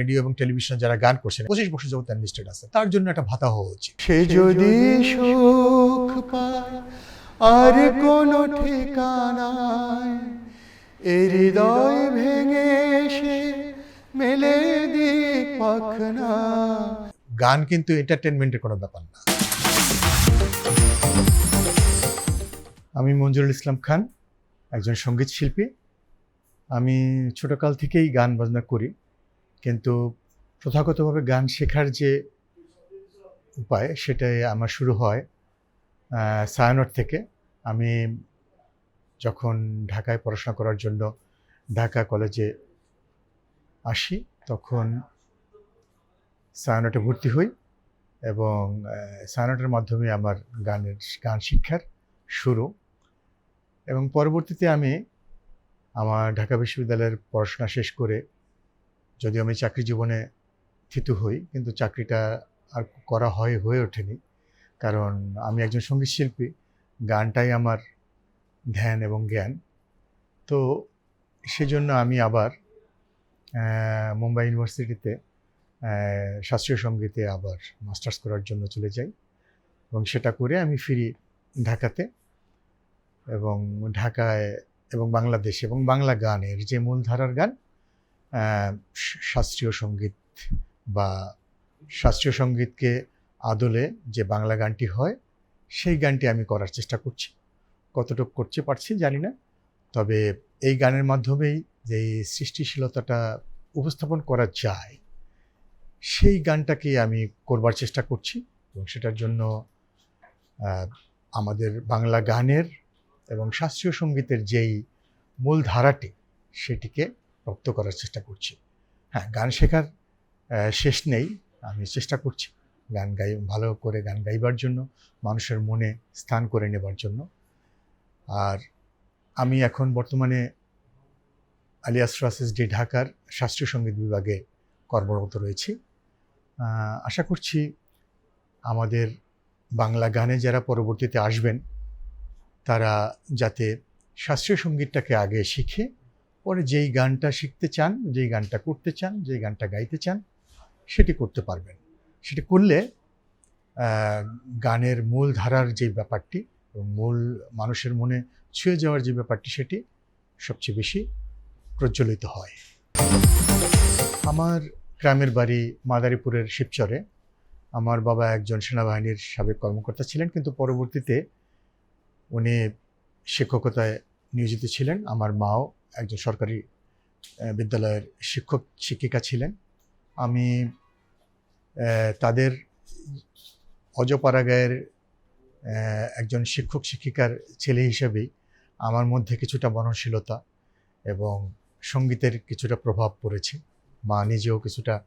Radio এবং টেলিভিশনে যারা গান করছেন পঁচিশ বছর যাবত লিস্টেড আছে। তার জন্য একটা ভাতা হওয়া উচিত। সে যদি সুখ পায় আর কোনো ঠিকানায় এ হৃদয় ভেঙে সে মেলে দিক পাখনা। গান কিন্তু এন্টারটেনমেন্টের কোনো ব্যাপার না। আমি মঞ্জুরুল ইসলাম খান একজন সংগীত শিল্পী। আমি ছোটকাল থেকেই গান বাজনা করি। কিন্তু প্রথাগতভাবে গান শেখার যে উপায় সেটাই আমার শুরু হয় সায়ানট থেকে। আমি যখন ঢাকায় পড়াশোনা করার জন্য ঢাকা কলেজে আসি, তখন সায়ানটে ভর্তি হই এবং সায়ানটের মাধ্যমে আমার গানের গান শিক্ষার শুরু। এবং পরবর্তীতে আমি আমার ঢাকা বিশ্ববিদ্যালয়ের পড়াশোনা শেষ করে যদিও আমি চাকরি জীবনে থিতু হই, কিন্তু চাকরিটা আর করা হয়, হয়ে ওঠেনি। কারণ আমি একজন সংগীত শিল্পী, গানটাই আমার ধ্যান এবং জ্ঞান। তো সেজন্য আমি আবার মুম্বাই ইউনিভার্সিটিতে শাস্ত্রীয় সঙ্গীতে আবার মাস্টার্স করার জন্য চলে যাই। এবং সেটা করে আমি ফিরি ঢাকাতে এবং ঢাকায় এবং বাংলাদেশে এবং বাংলা গানের যে মূলধারার গান শাস্ত্রীয় সংগীত বা শাস্ত্রীয় সঙ্গীতকে আদলে যে বাংলা গানটি হয়, সেই গানটি আমি করার চেষ্টা করছি। কতটুকু করতে পারছি জানি না। তবে এই গানের মাধ্যমেই যে সৃষ্টিশীলতাটা উপস্থাপন করা যায়, সেই গানটাকে আমি করবার চেষ্টা করছি এবং সেটার জন্য আমাদের বাংলা গানের এবং শাস্ত্রীয় সঙ্গীতের যেই মূল ধারাটি সেটিকে রপ্ত করার চেষ্টা করছি। হ্যাঁ গান শেখার শেষ নেই, আমি চেষ্টা করছি গান গাই, ভালো করে গান গাইবার জন্য, মানুষের মনে স্থান করে নেবার জন্য। আর আমি এখন বর্তমানে আলিয়াস রাসেস ডি ঢাকার শাস্ত্রীয় সংগীত বিভাগে কর্মরত রয়েছি। আশা করছি আমাদের বাংলা গানে যারা পরবর্তীতে আসবেন, তারা যাতে শাস্ত্রীয় সঙ্গীতটাকে আগে শিখে পরে যেই গানটা শিখতে চান, যেই গানটা করতে চান, যেই গানটা গাইতে চান, সেটি করতে পারবেন। সেটি করলে গানের মূল ধারার যে ব্যাপারটি মূল মানুষের মনে ছুঁয়ে যাওয়ার যে ব্যাপারটি, সেটি সবচেয়ে বেশি প্রজ্বলিত হয়। আমার গ্রামের বাড়ি মাদারীপুরের শিবচরে। আমার বাবা একজন সেনাবাহিনীর সাবেক কর্মকর্তা ছিলেন, কিন্তু পরবর্তীতে উনি শিক্ষকতায় নিয়োজিত ছিলেন। আমার মাও একজন সরকারি বিদ্যালয়ের শিক্ষক শিক্ষিকা ছিলেন। আমি তাদের অজপাড়াগায়ের আহ, একজন শিক্ষক শিক্ষিকার ছেলে হিসেবেই আমার মধ্যে কিছুটা মননশীলতা এবং সঙ্গীতের কিছুটা প্রভাব পড়েছে। মা নিজেও কিছুটা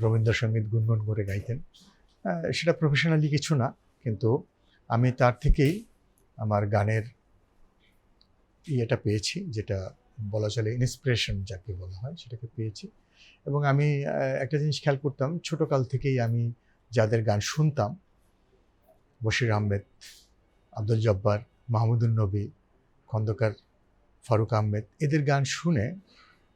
রবীন্দ্রসঙ্গীত গুনগুন করে গাইতেন। সেটা প্রফেশনালি কিছু না কিন্তু আমি তার থেকেই আমার গানের ইয়েটা পেয়েছি যেটা বলা চলে ইন্সপিরেশন যাকে বলা হয়, সেটাকে পেয়েছি। এবং আমি একটা জিনিস খেয়াল করতাম, ছোটোকাল থেকেই আমি যাদের গান শুনতাম, বশির আহমেদ, আব্দুল জব্বার মাহমুদুল নবী, খন্দকার ফারুক আহমেদ, এদের গান শুনে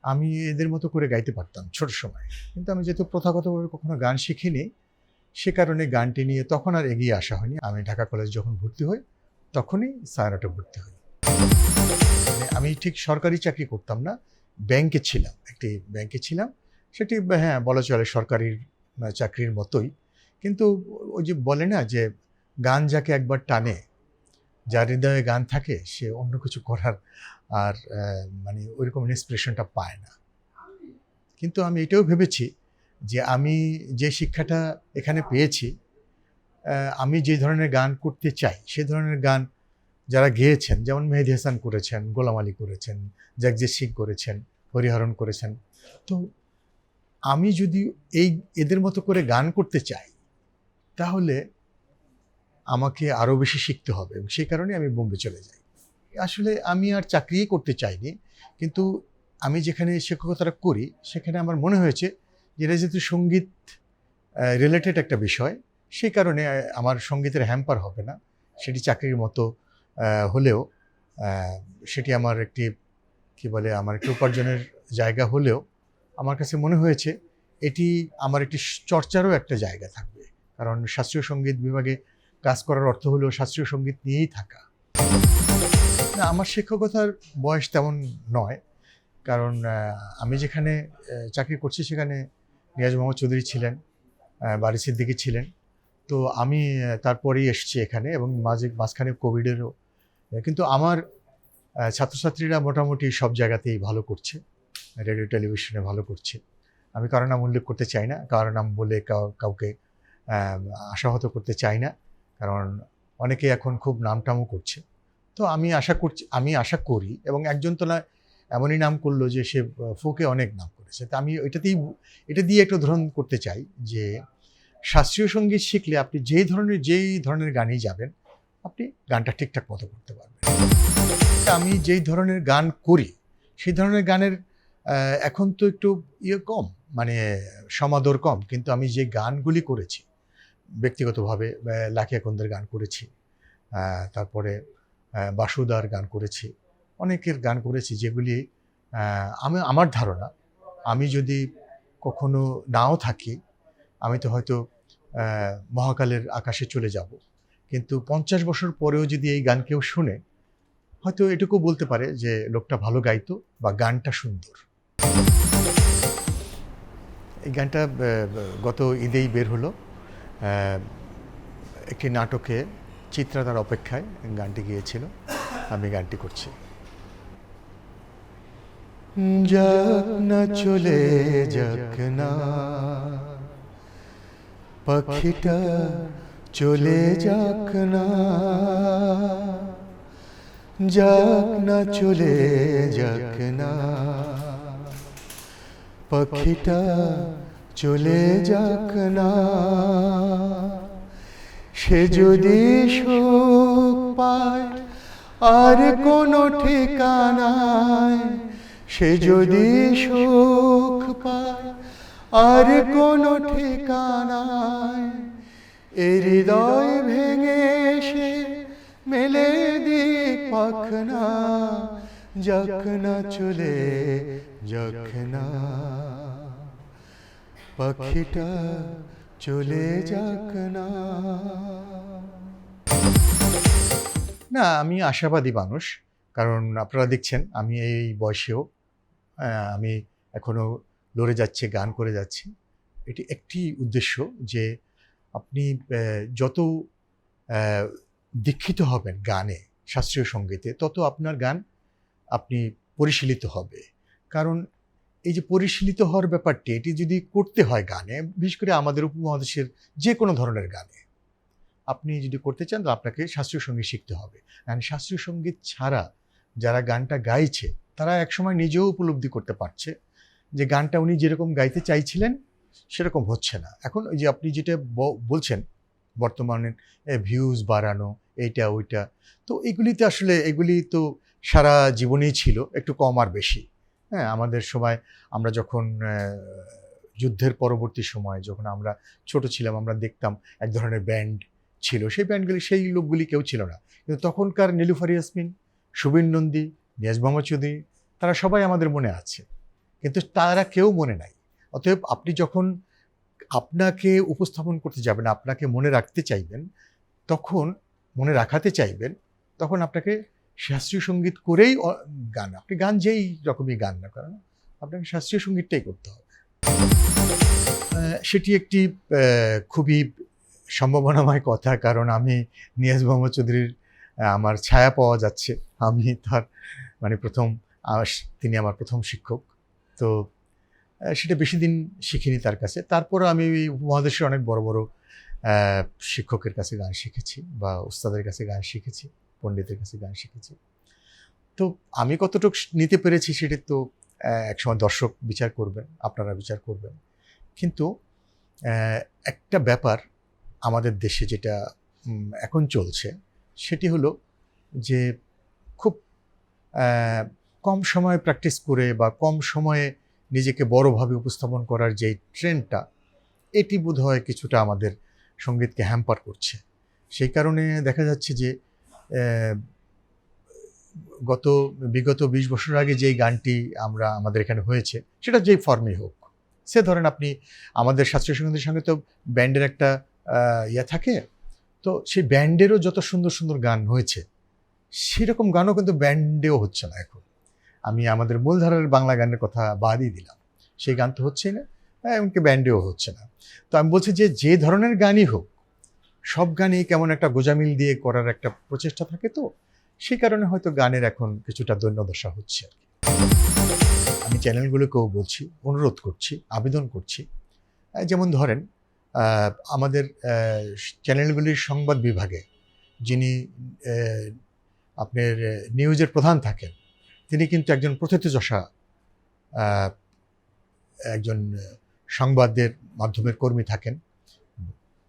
আমি এদের মতো করে গাইতে পারতাম ছোট সময়। কিন্তু আমি যেহেতু প্রথাগতভাবে কখনো গান শিখিনি, সে কারণে গানটি নিয়ে তখন আর এগিয়ে আসা হয়নি। আমি ঢাকা কলেজ যখন ভর্তি হই, তখনই সায়নাটে ভর্তি হই। মানে আমি ঠিক সরকারি চাকরি করতাম না, ব্যাংকে ছিলাম, একটি ব্যাংকে ছিলাম। সেটি হ্যাঁ বলা চলে সরকারির চাকরির মতোই। কিন্তু ওই যে বলে না যে, গান যাকে একবার টানে, যার হৃদয়ে গান থাকে, সে অন্য কিছু করার আর মানে ওইরকম ইন্সপিরেশনটা পায় না। কিন্তু আমি এটাও ভেবেছি যে, আমি যে শিক্ষাটা এখানে পেয়েছি আমি যে ধরনের গান করতে চাই, সে ধরনের গান যারা গেয়েছেন, যেমন মেহেদি হাসান করেছেন, গোলাম আলী করেছেন জাগজিৎ সিং করেছেন, হরিহরণ করেছেন। তো আমি যদি এই এদের মতো করে গান করতে চাই, তাহলে আমাকে আরও বেশি শিখতে হবে এবং সেই কারণে আমি বোম্বে চলে যাই। আসলে আমি আর চাকরিই করতে চাইনি, কিন্তু আমি যেখানে শিক্ষকতাটা করি, সেখানে আমার মনে হয়েছে যে এটা যেহেতু সংগীত রিলেটেড একটা বিষয়, সেই কারণে আমার সঙ্গীতের হ্যাম্পার হবে না, সেটি চাকরির মতো হলেও সেটি আমার একটি, কি বলে, আমার একটি উপার্জনের জায়গা হলেও আমার কাছে মনে হয়েছে এটি আমার একটি চর্চারও একটা জায়গা থাকবে। কারণ শাস্ত্রীয় সংগীত বিভাগে কাজ করার অর্থ হলো শাস্ত্রীয় সংগীত নিয়েই থাকা। না, আমার শিক্ষকতার বয়স তেমন নয়। কারণ আমি যেখানে চাকরি করছি সেখানে নিয়াজ মোহাম্মদ চৌধুরী ছিলেন বারি সিদ্দিকি ছিলেন। তো আমি তারপরেই এসেছি এখানে এবং মাঝে, মাঝখানে কোভিডেরও কিন্তু আমার ছাত্রছাত্রীরা মোটামুটি সব জায়গাতেই ভালো করছে। রেডিও, টেলিভিশনে ভালো করছে। আমি কারও নাম উল্লেখ করতে চাই না, কারও নাম বলে কাউ- কাউকে আশাহত করতে চাই না, কারণ অনেকে এখন খুব নামটামও করছে। তো আমি আশা করছি, আমি আশা করি এবং একজন তো না এমনই নাম করল যে সে ফোকে অনেক নাম করেছে। তা আমি এটাতেই এটা দিয়ে একটু ধরন করতে চাই যে শাস্ত্রীয় সংগীত শিখলে আপনি যেই ধরনের যেই ধরনের গানেই যাবেন আপনি গানটা ঠিকঠাক মতো করতে পারবেন। আমি যেই ধরনের গান করি, সেই ধরনের গানের এখন তো একটু ইয়ে কম মানে সমাদর কম, কিন্তু আমি যে গানগুলি করেছি, ব্যক্তিগতভাবে লাখিয়া কন্দের গান করেছি তারপরে বাসুদার গান করেছি, অনেকের গান করেছি যেগুলি আমি, আমার ধারণা, আমি যদি কখনো নাও থাকি, আমি তো হয়তো মহাকালের আকাশে চলে যাব। কিন্তু পঞ্চাশ বছর পরেও যদি এই গান কেউ শুনে, হয়তো এটুকু বলতে পারে যে লোকটা ভালো গাইতো বা গানটা সুন্দর। এই গানটা গত ঈদেই বের হলো একটি নাটকে চিত্রাতার অপেক্ষায় গানটি গিয়েছিল, আমি গানটি করছি। না চলে পাখিটা চলে যাক না যাক না চলে যাক না। পাখিটা চলে যাক না সে যদি সুখ পায় আর কোনো ঠিকানায়। সে যদি সুখ পায় আর কোনো ঠিকানায়। হৃদয় ভেঙে সে মেলে দিক পাখনা যাক না চলে যাক না পাখিটা চলে যাক না না আমি আশাবাদী মানুষ, কারণ আপনারা দেখছেন, আমি এই বয়সেও আমি এখনও লড়ে যাচ্ছে, গান করে যাচ্ছি। এটি একটি উদ্দেশ্য যে আপনি যত দীক্ষিত হবেন গানে, শাস্ত্রীয় সঙ্গীতে, তত আপনার গান আপনি পরিশীলিত হবে। কারণ এই যে পরিশীলিত হওয়ার ব্যাপারটি, এটি যদি করতে হয় গানে, বিশেষ করে আমাদের উপমহাদেশের যে কোনো ধরনের গানে, আপনি যদি করতে চান, তো আপনাকে শাস্ত্রীয় সংগীত শিখতে হবে। আর শাস্ত্রীয় সংগীত ছাড়া যারা গানটা গাইছে, তারা একসময় নিজেও উপলব্ধি করতে পারছে যে গানটা উনি যেরকম গাইতে চাইছিলেন সেরকম হচ্ছে না। এখন ওই যে আপনি যেটা বলছেন, বর্তমানে ভিউজ বাড়ানো, এইটা, ওইটা, তো এগুলিতে আসলে এগুলি তো সারা জীবনেই ছিল, একটু কম আর বেশি। হ্যাঁ আমাদের সময় আমরা যখন যুদ্ধের পরবর্তী সময় যখন আমরা ছোট ছিলাম, আমরা দেখতাম এক ধরনের ব্যান্ড ছিল। সেই ব্যান্ডগুলি সেই লোকগুলি কেউ ছিল না। কিন্তু তখনকার নীলুফার ইয়াসমিন সুবীর নন্দী, নিয়াজ মোহাম্মদ চৌধুরী, তারা সবাই আমাদের মনে আছে। কিন্তু তারা কেউ মনে নাই। অতএব আপনি যখন আপনাকে উপস্থাপন করতে যাবেন, আপনাকে মনে রাখতে চাইবেন, তখন মনে রাখাতে চাইবেন, তখন আপনাকে শাস্ত্রীয় সংগীত করেই গান, আপনি গান যেই রকমই গান না করেন আপনাকে শাস্ত্রীয় সঙ্গীতটাই করতে হবে। সেটি একটি খুবই সম্ভাবনাময় কথা, কারণ আমি নিয়াজ মোহাম্মদ চৌধুরীর আমার ছায়া পাওয়া যাচ্ছে। আমি তার মানে প্রথম তিনি আমার প্রথম শিক্ষক। তো সেটা বেশি দিন শিখিনি তার কাছে। তারপরও আমি উপমহাদেশের অনেক বড় বড় শিক্ষকের কাছে গান শিখেছি বা উস্তাদের কাছে গান শিখেছি, পণ্ডিতের কাছে গান শিখেছি। তো আমি কতটুকু নিতে পেরেছি সেটি তো একসময় দর্শক বিচার করবেন, আপনারা বিচার করবেন। কিন্তু একটা ব্যাপার আমাদের দেশে যেটা এখন চলছে, সেটি হলো যে খুব কম সময়ে প্র্যাকটিস করে বা কম সময়ে নিজেকে বড়ভাবে উপস্থাপন করার যে ট্রেন্ডটা এটি বোধহয় কিছুটা আমাদের সঙ্গীতকে হ্যাম্পার করছে। সেই কারণে দেখা যাচ্ছে যে গত, বিগত বিশ বছর আগে যেই গানটি আমরা, আমাদের এখানে হয়েছে, সেটা যেই ফর্মে হোক, সে ধরেন আপনি আমাদের শাস্ত্রীয় সঙ্গীতের সঙ্গে তো ব্যান্ডের একটা ইয়ে থাকে, তো সেই ব্যান্ডেরও যত সুন্দর সুন্দর গান হয়েছে, সেরকম গানও কিন্তু ব্যান্ডেও হচ্ছে না এখন। আমি আমাদের মূলধারার বাংলা গানের কথা বাদই দিলাম। সেই গান তো হচ্ছেই না হ্যাঁ, এমনকি ব্যান্ডেও হচ্ছে না। তো আমি বলছি যে যে ধরনের গানই হোক সব গানই কেমন একটা গোজামিল দিয়ে করার একটা প্রচেষ্টা থাকে তো সেই কারণে হয়তো গানের এখন কিছুটা দৈন্যদশা হচ্ছে আর কি। আমি চ্যানেলগুলোকেও বলছি অনুরোধ করছি আবেদন করছি। যেমন ধরেন আমাদের চ্যানেলগুলির সংবাদ বিভাগে যিনি আপনার নিউজের প্রধান থাকেন তিনি কিন্তু একজন প্রথিতযশা একজন সংবাদের মাধ্যমের কর্মী থাকেন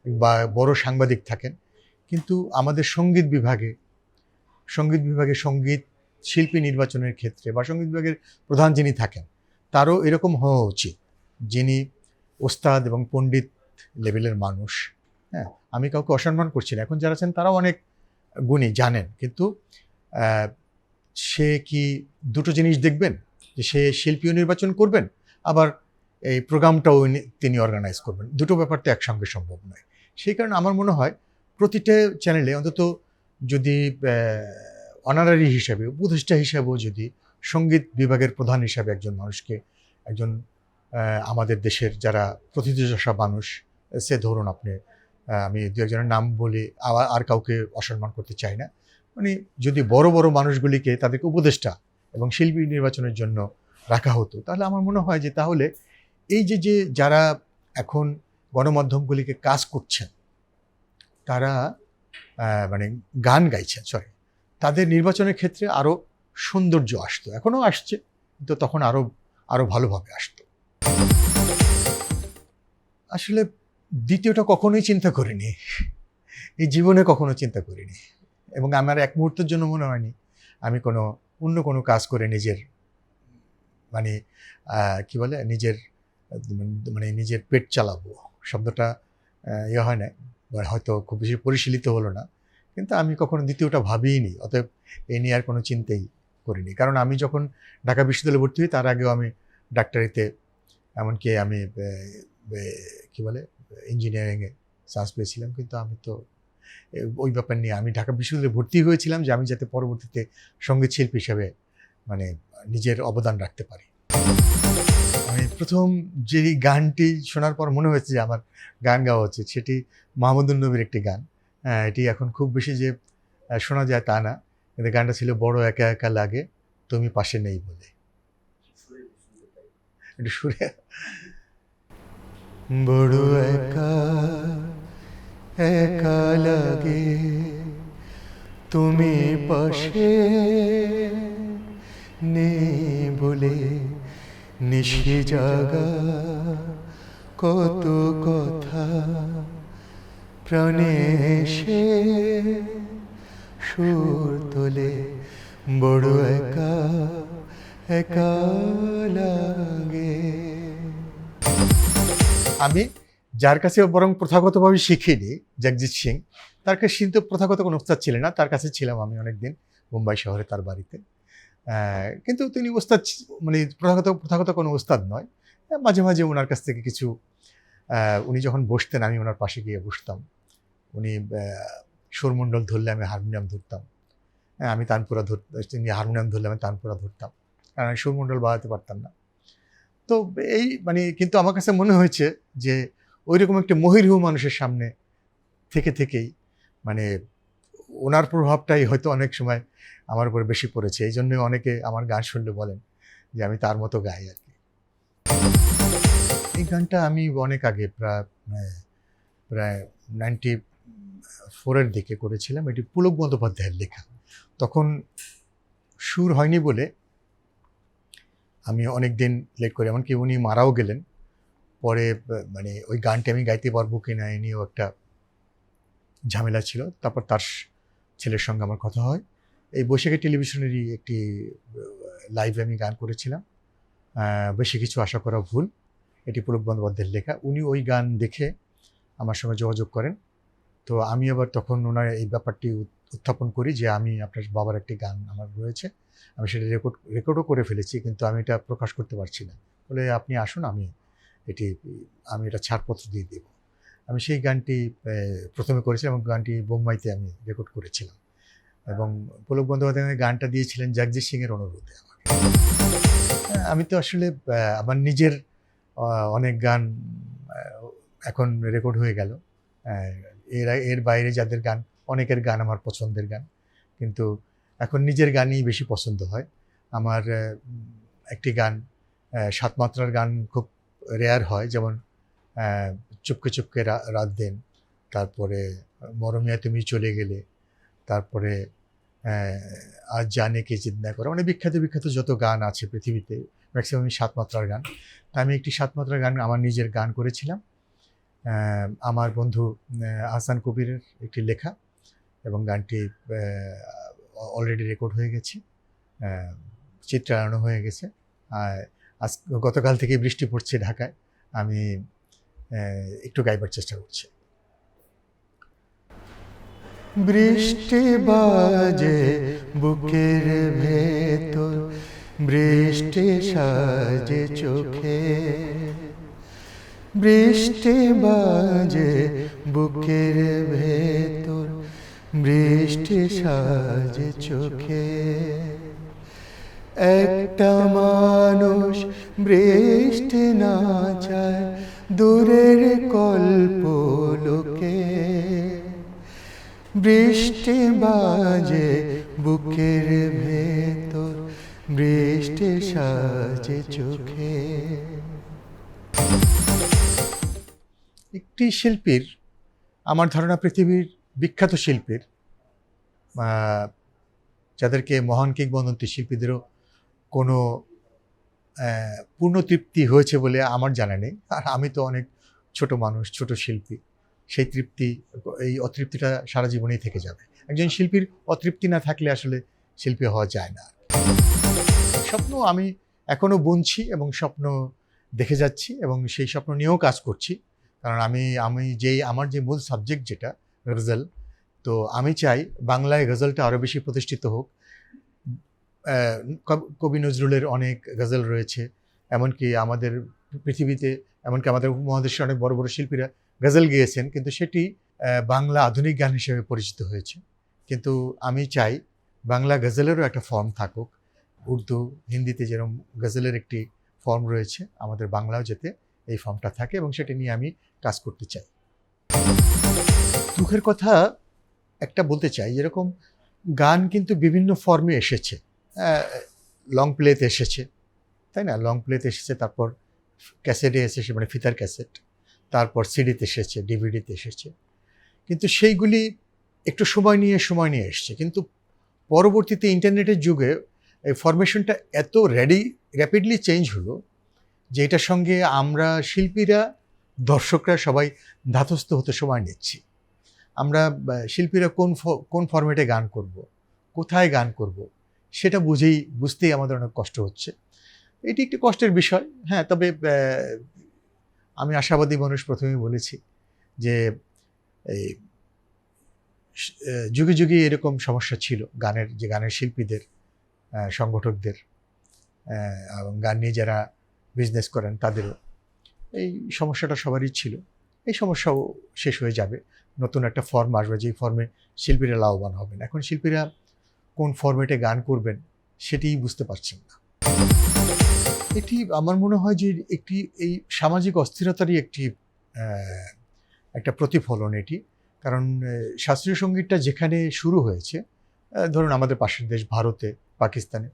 বা বড় সাংবাদিক থাকেন। কিন্তু আমাদের সংগীত বিভাগে সংগীত বিভাগে সংগীত শিল্পী নির্বাচনের ক্ষেত্রে বা সংগীত বিভাগের প্রধান যিনি থাকেন, তারও এরকম হওয়া উচিত। যিনি ওস্তাদ এবং পণ্ডিত লেভেলের মানুষ হ্যাঁ আমি কাউকে অসম্মান করছি না। এখন যারা আছেন তারাও অনেক গুণী, জানেন। কিন্তু সে কি দুটো জিনিস দেখবেন? যে সে শিল্পীও নির্বাচন করবেন, আবার এই প্রোগ্রামটাও তিনি অর্গানাইজ করবেন। দুটো ব্যাপার তো একসঙ্গে সম্ভব নয়। সেই কারণে আমার মনে হয় প্রতিটা চ্যানেলে অন্তত যদি অনারারি হিসাবে, উপদেষ্টা হিসাবেও যদি সংগীত বিভাগের প্রধান হিসাবে একজন মানুষকে, একজন আমাদের দেশের যারা প্রতিযোজসা মানুষ, সে ধরুন আপনি আমি দু একজনের নাম বলি আর কাউকে অসম্মান করতে চাই না। মানে যদি বড় বড় মানুষগুলিকে তাদেরকে উপদেষ্টা এবং শিল্পী নির্বাচনের জন্য রাখা হতো, তাহলে আমার মনে হয় যে তাহলে এই যে যে যারা এখন গণমাধ্যমগুলিকে কাজ করছেন, তারা মানে গান গাইছেন সরি তাদের নির্বাচনের ক্ষেত্রে আরও সৌন্দর্য আসতো, এখনও আসছে, কিন্তু তখন আরও আরও ভালোভাবে আসতো। আসলে দ্বিতীয়টা কখনোই চিন্তা করিনি, এই জীবনে কখনো চিন্তা করিনি। এবং আমার এক মুহূর্তের জন্য মনে হয়নি আমি কোনো অন্য কোনো কাজ করে নিজের মানে কি বলে, নিজের মানে নিজের পেট চালাবো। শব্দটা ইয়ে হয় না হয়তো খুব বেশি পরিশীলিত হলো না। কিন্তু আমি কখনো দ্বিতীয়টা ভাবিনি অতএব এ নিয়ে আর কোনো চিন্তাই করিনি। কারণ আমি যখন ঢাকা বিশ্ববিদ্যালয়ে ভর্তি হই, তার আগেও আমি ডাক্তারিতে, এমনকি আমি কি বলে ইঞ্জিনিয়ারিংয়ে চান্স পেয়েছিলাম। কিন্তু আমি তো ওই ব্যাপার নিয়ে। আমি ঢাকা বিশ্ববিদ্যালয়ে ভর্তি হয়েছিলাম যে আমি যাতে পরবর্তীতে সংগীত শিল্পী হিসাবে মানে নিজের অবদান রাখতে পারি। আমি প্রথম যে গানটি শোনার পর মনে হয়েছে যে আমার গান গাওয়া উচিত, সেটি মাহমুদুল নবীর একটি গান। এটি এখন খুব বেশি যে শোনা যায় তা না। কিন্তু গানটা ছিল বড় একা একা লাগে, তুমি পাশে নেই বলে। সুরে। বড় একা একা লাগে তুমি পাশে নেই বলে নিশি জাগা কত কথা প্রাণে এসে সুর তোলে বড় একা একা লাগে। আমি যার কাছে বরং প্রথাগতভাবে শিখিনি জগজিৎ সিং তার কাছে কিন্তু প্রথাগত কোনো উস্তাদ ছিলেন না। তার কাছে ছিলাম আমি অনেকদিন মুম্বাই শহরে তার বাড়িতে। কিন্তু তিনি উস্তাদ মানে প্রথাগত প্রথাগত কোনো উস্তাদ নয়। মাঝে মাঝে ওনার কাছ থেকে কিছু উনি যখন বসতেন আমি ওনার পাশে গিয়ে বসতাম। উনি সুরমণ্ডল ধরলে আমি হারমোনিয়াম ধরতাম। হ্যাঁ, আমি তানপুরা ধর তিনি হারমোনিয়াম ধরলে আমি তানপুরা ধরতাম। কারণ আমি সুরমণ্ডল বাজাতে পারতাম না। তো এই মানে কিন্তু আমার কাছে মনে হয়েছে যে ওই রকম একটা মহিরূহ মানুষের সামনে থেকে থেকেই মানে ওনার প্রভাবটাই হয়তো অনেক সময় আমার উপরে বেশি পড়েছে। এই জন্য অনেকে আমার গান শুনলে বলেন যে, আমি তার মতো গাই আর কি। এই গানটা আমি অনেক আগে প্রায় মানে প্রায় নাইনটি ফোরের দিকে করেছিলাম। এটি পুলক বন্দ্যোপাধ্যায়ের লেখা। তখন সুর হয়নি বলে আমি অনেক দিন লেট করি, এমনকি উনি মারাও গেলেন। পরে মানে ওই গানটি আমি গাইতে পারব কি না এ নিয়েও একটা ঝামেলা ছিল। তারপর তার ছেলের সঙ্গে আমার কথা হয়। এই বৈশাখী টেলিভিশনেরই একটি লাইভে আমি গান করেছিলাম। বেশি কিছু আশা করা ভুল। এটি পুলক বন্দ্যোপাধ্যায়ের লেখা। উনি ওই গান দেখে আমার সঙ্গে যোগাযোগ করেন। তো আমি আবার তখন ওনার এই ব্যাপারটি উত্থাপন করি যে আমি আপনার বাবার একটি গান আমার রয়েছে। আমি সেটা রেকর্ড রেকর্ডও করে ফেলেছি, কিন্তু আমি এটা প্রকাশ করতে পারছি না। বলে, আপনি আসুন, আমি এটি আমি এটা ছাড়পত্র দিয়ে দেব। আমি সেই গানটি প্রথমে করেছিলাম এবং গানটি বোম্বাইতে আমি রেকর্ড করেছিলাম। এবং পুলক বন্দ্যোপাধ্যায় গানটা দিয়েছিলেন জগজিৎ সিংয়ের অনুরোধে আমার আমি তো আসলে আমার নিজের অনেক গান এখন রেকর্ড হয়ে গেল। এর এর বাইরে যাদের গান অনেকের গান আমার পছন্দের গান। কিন্তু এখন নিজের গানই বেশি পছন্দ হয়। আমার একটি গান আহ, সাত মাত্রার গান খুব রেয়ার হয় যেমন চুপকে চুপকে রাত দেন তারপরে মরমিয়া তুমি চলে গেলে তারপরে আজ জানে কে চিন্তা করে মানে বিখ্যাত বিখ্যাত যত গান আছে পৃথিবীতে ম্যাক্সিমাম সাতমাত্রার গান। তা আমি একটি সাতমাত্রার গান আমার নিজের গান করেছিলাম। আমার বন্ধু আহ, আহসান কবিরের একটি লেখা এবং গানটি অলরেডি রেকর্ড হয়ে গেছে চিত্রায়নও হয়ে গেছে। আজ গতকাল থেকে বৃষ্টি পড়ছে ঢাকায়। আমি একটু গাইবার চেষ্টা করছি। বৃষ্টি বাজে বুকের ভেতর, বৃষ্টি সাজে চোখে। বৃষ্টি বাজে বুকের ভেতর, বৃষ্টি সাজে চোখে। একটা মানুষ বৃষ্টি না চায়, দূরের কল্প লোকে। বৃষ্টি বাজে বুকের ভেতর, বৃষ্টি সাজে চোখে। একটি শিল্পীর, আমার ধারণা পৃথিবীর বিখ্যাত শিল্পীর যাদেরকে মহান কিংবদন্তি শিল্পীদেরও কোনো আহ, পূর্ণ তৃপ্তি হয়েছে বলে আমার জানা নেই। আর আমি তো অনেক ছোট মানুষ ছোট শিল্পী। সেই তৃপ্তি এই অতৃপ্তিটা সারা জীবনেই থেকে যাবে। একজন শিল্পীর অতৃপ্তি না থাকলে আসলে শিল্পী হওয়া যায় না। স্বপ্ন আমি এখনও বুনছি এবং স্বপ্ন দেখে যাচ্ছি এবং সেই স্বপ্ন নিয়েও কাজ করছি। কারণ আমি আমি যেই আমার যে মূল সাবজেক্ট যেটা গজল তো আমি চাই বাংলায় গজলটা আরও বেশি প্রতিষ্ঠিত হোক। কব- নজরুলের অনেক গজল রয়েছে, এমনকি আমাদের পৃথিবীতে, এমনকি আমাদের উপমহাদেশের অনেক বড় বড় শিল্পীরা গজল গেয়েছেন, কিন্তু সেটি বাংলা আধুনিক গান হিসেবে পরিচিত হয়েছে। কিন্তু আমি চাই বাংলা গজলেরও একটা ফর্ম থাকুক। উর্দু, হিন্দিতে যেরকম গজলের একটি ফর্ম রয়েছে, আমাদের বাংলাও যাতে এই ফর্মটা থাকে এবং সেটি নিয়ে আমি কাজ করতে চাই। দুঃখের কথা একটা বলতে চাই, যেরকম গান কিন্তু বিভিন্ন ফর্মে এসেছে। লং প্লেতে এসেছে, তাই না? লং প্লেতে এসেছে, তারপর ক্যাসেটে এসেছে মানে ফিতার ক্যাসেট তারপর সিডিতে এসেছে ডিভিডিতে এসেছে। কিন্তু সেইগুলি একটু সময় নিয়ে সময় নিয়ে এসছে। কিন্তু পরবর্তীতে ইন্টারনেটের যুগে এই ফরমেশনটা এত রেডি র্যাপিডলি চেঞ্জ হলো যে এটার সঙ্গে আমরা শিল্পীরা, দর্শকরা সবাই ধাতস্থ হতে সময় নিচ্ছি। আমরা শিল্পীরা কোন কোন ফরম্যাটে গান করব, কোথায় গান করব সেটা বুঝেই, বুঝতেই আমাদের অনেক কষ্ট হচ্ছে। এটি একটি কষ্টের বিষয় হ্যাঁ তবে আমি আশাবাদী মানুষ প্রথমেই বলেছি যে, এই যুগে যুগে এরকম সমস্যা ছিল গানের, যে গানের শিল্পীদের সংগঠকদের এবং গান নিয়ে যারা বিজনেস করেন তাদেরও। এই সমস্যাটা সবারই ছিল। এই সমস্যাও শেষ হয়ে যাবে। নতুন একটা ফর্ম আসবে, যেই ফর্মে শিল্পীরা লাভবান হবেন। এখন শিল্পীরা কোন ফরম্যাটে গান করবেন সেটিই বুঝতে পারছেন না। এটি আমার মনে হয় যে একটি এই সামাজিক অস্থিরতারই একটি একটা প্রতিফলন এটি। কারণ শাস্ত্রীয় সঙ্গীতটা যেখানে শুরু হয়েছে ধরুন আমাদের পাশের দেশ ভারতে, পাকিস্তানে,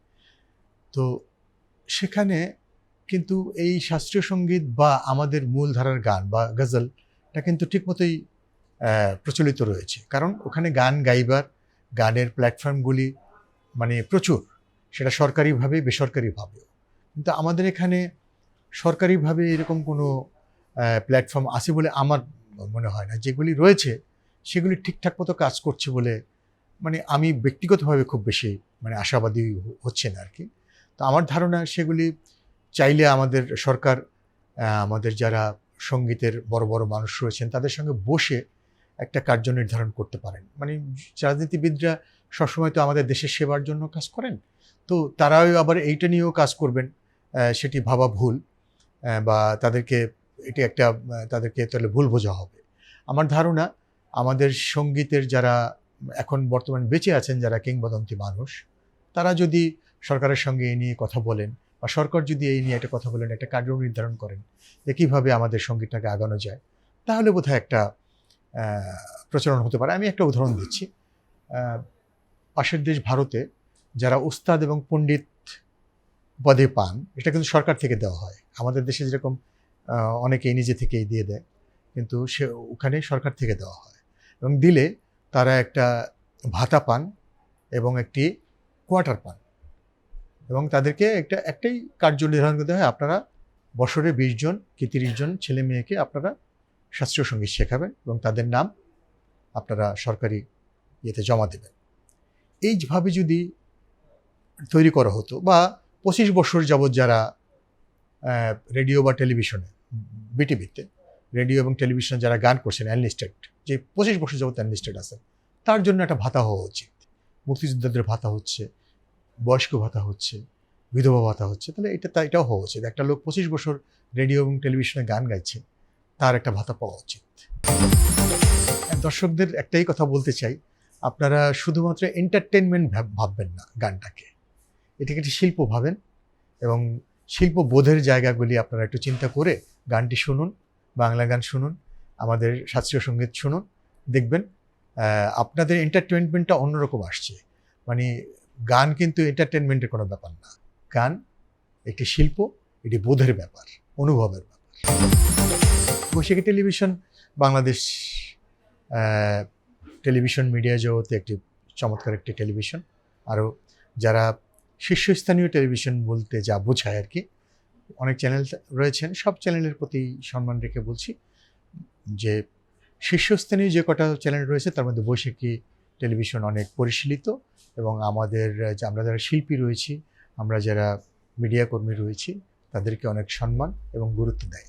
তো সেখানে কিন্তু এই শাস্ত্রীয় সংগীত বা আমাদের মূলধারার গান বা গজলটা কিন্তু ঠিকমতোই প্রচলিত রয়েছে। কারণ ওখানে গান গাইবার গানের প্ল্যাটফর্মগুলি মানে প্রচুর, সেটা সরকারিভাবে বেসরকারিভাবেও কিন্তু আমাদের এখানে সরকারিভাবে এরকম কোনো প্ল্যাটফর্ম আছে বলে আমার মনে হয় না। যেগুলি রয়েছে, সেগুলি ঠিকঠাক মতো কাজ করছে বলে মানে আমি ব্যক্তিগতভাবে খুব বেশি মানে আশাবাদী হচ্ছে না আর কি তো আমার ধারণা সেগুলি চাইলে আমাদের সরকার আমাদের যারা সঙ্গীতের বড় বড় মানুষ রয়েছেন, তাদের সঙ্গে বসে একটা কার্য নির্ধারণ করতে পারেন। মানে রাজনীতিবিদরা সবসময় তো আমাদের দেশের সেবার জন্য কাজ করেন। তো তারাও আবার এইটা নিয়েও কাজ করবেন সেটি ভাবা ভুল বা তাদেরকে এটি একটা তাদেরকে তাহলে ভুল বোঝা হবে। আমার ধারণা আমাদের সঙ্গীতের যারা এখন বর্তমানে বেঁচে আছেন, যারা কিংবদন্তি মানুষ, তারা যদি সরকারের সঙ্গে এই নিয়ে কথা বলেন, বা সরকার যদি এই নিয়ে একটা কথা বলেন, একটা কার্য নির্ধারণ করেন, যে কীভাবে আমাদের সঙ্গীতটাকে আগানো যায়, তাহলে বোধহয় একটা প্রচলন হতে পারে। আমি একটা উদাহরণ দিচ্ছি। পাশের দেশ ভারতে যারা উস্তাদ এবং পণ্ডিত পদে পান, এটা কিন্তু সরকার থেকে দেওয়া হয়। আমাদের দেশে যেরকম অনেকেই নিজে থেকেই দিয়ে দেয়, কিন্তু সে ওখানে সরকার থেকে দেওয়া হয়। এবং দিলে তারা একটা ভাতা পান এবং একটি কোয়ার্টার পান। এবং তাদেরকে একটা, একটাই কার্য নির্ধারণ করতে হয়, আপনারা বছরে বিশ জন কি তিরিশ জন ছেলে মেয়েকে আপনারা শাস্ত্রীয় সংগীত শেখাবেন এবং তাদের নাম আপনারা সরকারি ইয়েতে জমা দেবেন। এইভাবে যদি তৈরি করা হতো বা পঁচিশ বছর যাবৎ যারা রেডিও বা টেলিভিশনে, বিটিভিতে রেডিও এবং টেলিভিশনে যারা গান করছেন অ্যানলিস্টেড যে পঁচিশ বছর যাবৎ অ্যানলিস্টেড আছেন, তার জন্য একটা ভাতা হওয়া উচিত। মুক্তিযোদ্ধাদের ভাতা হচ্ছে, বয়স্ক ভাতা হচ্ছে, বিধবা ভাতা হচ্ছে, তাহলে এটা তা, এটাও হওয়া উচিত। একটা লোক পঁচিশ বছর রেডিও এবং টেলিভিশনে গান গাইছে তার একটা ভাতা পাওয়া উচিত। দর্শকদের একটাই কথা বলতে চাই, আপনারা শুধুমাত্র এন্টারটেনমেন্ট ভাববেন না গানটাকে। এটাকে একটি শিল্প ভাবেন এবং শিল্প বোধের জায়গাগুলি আপনারা একটু চিন্তা করে গানটি শুনুন, বাংলা গান শুনুন, আমাদের শাস্ত্রীয় সংগীত শুনুন, দেখবেন আপনাদের এন্টারটেনমেন্টটা অন্যরকম আসছে। মানে গান কিন্তু এন্টারটেনমেন্টের কোনো ব্যাপার না। গান একটি শিল্প, এটি বোধের ব্যাপার, অনুভবের ব্যাপার। Baishakhi television, Bangladesh television media জগতে একটি চমৎকার একটি টেলিভিশন। আরও যারা শীর্ষস্থানীয় টেলিভিশন বলতে যা বোঝায় আর কি, অনেক চ্যানেল রয়েছেন। সব চ্যানেলের প্রতি সম্মান রেখে বলছি যে শীর্ষস্থানীয় যে কটা চ্যানেল রয়েছে, তার মধ্যে বৈশাখী টেলিভিশন অনেক পরিশীলিত এবং আমাদের আমরা যারা শিল্পী রয়েছি, আমরা যারা মিডিয়া কর্মী রয়েছি, তাদেরকে অনেক সম্মান এবং গুরুত্ব দেয়।